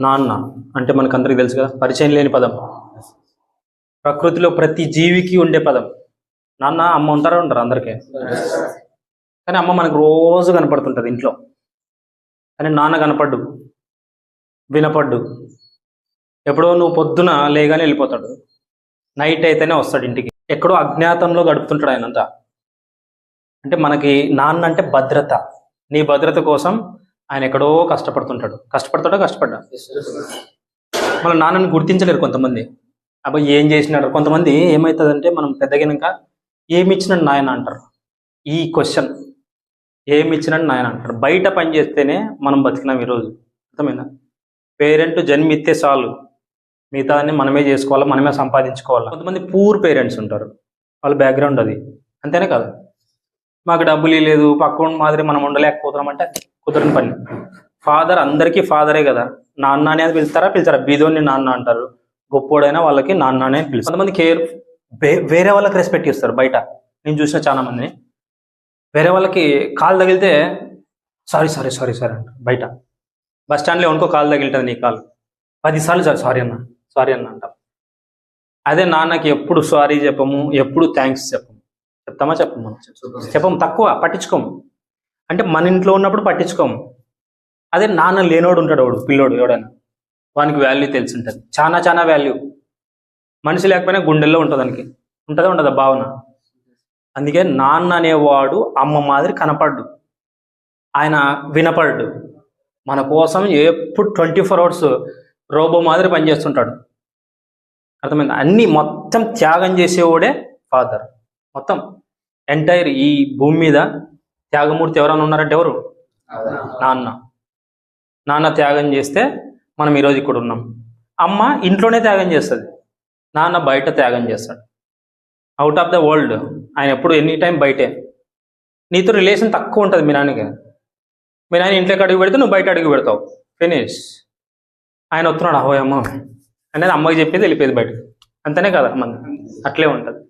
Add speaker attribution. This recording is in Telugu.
Speaker 1: నాన్న అంటే మనకు అందరికి తెలుసు కదా పరిచయం లేని పదం. ప్రకృతిలో ప్రతి జీవికి ఉండే పదం. నాన్న అమ్మ ఉంటారా ఉంటారు అందరికీ? కానీ అమ్మ మనకు రోజు కనపడుతుంటది ఇంట్లో. కానీ నాన్న కనపడ్డు వినపడ్డు. ఎప్పుడో నువ్వు పొద్దున లేగానే వెళ్ళిపోతాడు. నైట్ అయితేనే వస్తాడు ఇంటికి. ఎక్కడో అజ్ఞాతంలో గడుపుతుంటాడు ఆయన అంతా అంటే మనకి నాన్న అంటే భద్రత. నీ భద్రత కోసం ఆయన ఎక్కడో కష్టపడుతుంటాడు. కష్టపడతాడో కష్టపడ్డా? మన నాన్నని గుర్తించలేరు కొంతమంది. అబ్బాయి ఏం చేసినాడు? కొంతమంది ఏమవుతుందంటే మనం పెద్దగినాక ఏమి ఇచ్చినాడు నాయన అంటారు. ఈ క్వశ్చన్. ఏమి ఇచ్చినాడు నాయన అంటారు. బయట పని చేస్తేనే మనం బతికినాం ఈరోజు. అర్థమైందా? పేరెంట్ జన్మిస్తే చాలు. మిగతాన్ని మనమే చేసుకోవాలి? మనమే సంపాదించుకోవాలి? కొంతమంది పూర్ పేరెంట్స్ ఉంటారు. వాళ్ళ బ్యాక్గ్రౌండ్ అది. అంతేనే కదా? మాకు డబ్బులు లేదు పక్కన మాదిరి మనం ఉండలేకపోతున్నాం అంటే కుదరని పని. ఫాదర్ అందరికీ ఫాదరే కదా. నాన్న అనేది పిలుస్తారా పిలుస్తారా బీదోని నాన్న అంటారు. గొప్పోడైనా వాళ్ళకి నాన్న అనేది పిలుస్తారు. కొంతమంది కేర్ వేరే వాళ్ళకి రెస్పెక్ట్ ఇస్తారు బయట. నేను చూసిన చాలా మందిని. వేరే వాళ్ళకి కాలు తగిలితే సారీ సారీ సారీ సారీ అంటారు బయట. బస్ స్టాండ్లో అనుకో కాలు తగిలిటుంది నీ కాలు. పదిసార్లు సార్ సారీ అన్న సారీ అన్న అంటాం అదే నాన్నకి ఎప్పుడు సారీ చెప్పము ఎప్పుడు థ్యాంక్స్ చెప్పము. చెప్తామా చెప్పము మనం. చెప్పము తక్కువ పట్టించుకోము అంటే మన ఇంట్లో ఉన్నప్పుడు పట్టించుకోము అదే నాన్న లేనోడు ఉంటాడు వాడు పిల్లోడు ఎవడైనా. వానికి వాల్యూ తెలిసి ఉంటుంది చాలా చాలా వాల్యూ మనిషి లేకపోయినా గుండెల్లో ఉంటుంది దానికి ఉంటుందా ఉండదా భావన? అందుకే నాన్న అనేవాడు అమ్మ మాదిరి కనపడ్డు. ఆయన వినపడ్డు. మన కోసం ఎప్పుడు ట్వంటీ ఫోర్ అవర్స్ రోబో మాదిరి పనిచేస్తుంటాడు. అర్థమైంది? అన్ని మొత్తం త్యాగం చేసేవాడే ఫాదర్. మొత్తం. ఎంటైర్ ఈ భూమి మీద త్యాగమూర్తి ఎవరైనా ఉన్నారంటే ఎవరు? నాన్న. నాన్న త్యాగం చేస్తే మనం ఈరోజు ఇక్కడ ఉన్నాం. అమ్మ ఇంట్లోనే త్యాగం చేస్తుంది. నాన్న బయట త్యాగం చేస్తాడు. అవుట్ ఆఫ్ ద వరల్డ్ ఆయన ఎప్పుడు ఎనీ టైం బయటే. నీతో రిలేషన్ తక్కువ ఉంటుంది మీ నాన్నకి. మీ నాన్న ఇంట్లోకి అడుగు పెడితే నువ్వు బయట అడుగు పెడతావు. ఫినిష్ ఆయన వస్తున్నాడు అహోయమ్మ అనేది అమ్మకి చెప్పేది వెళ్ళిపోయేది బయట అంతనే కదా మన అట్లే ఉంటుంది.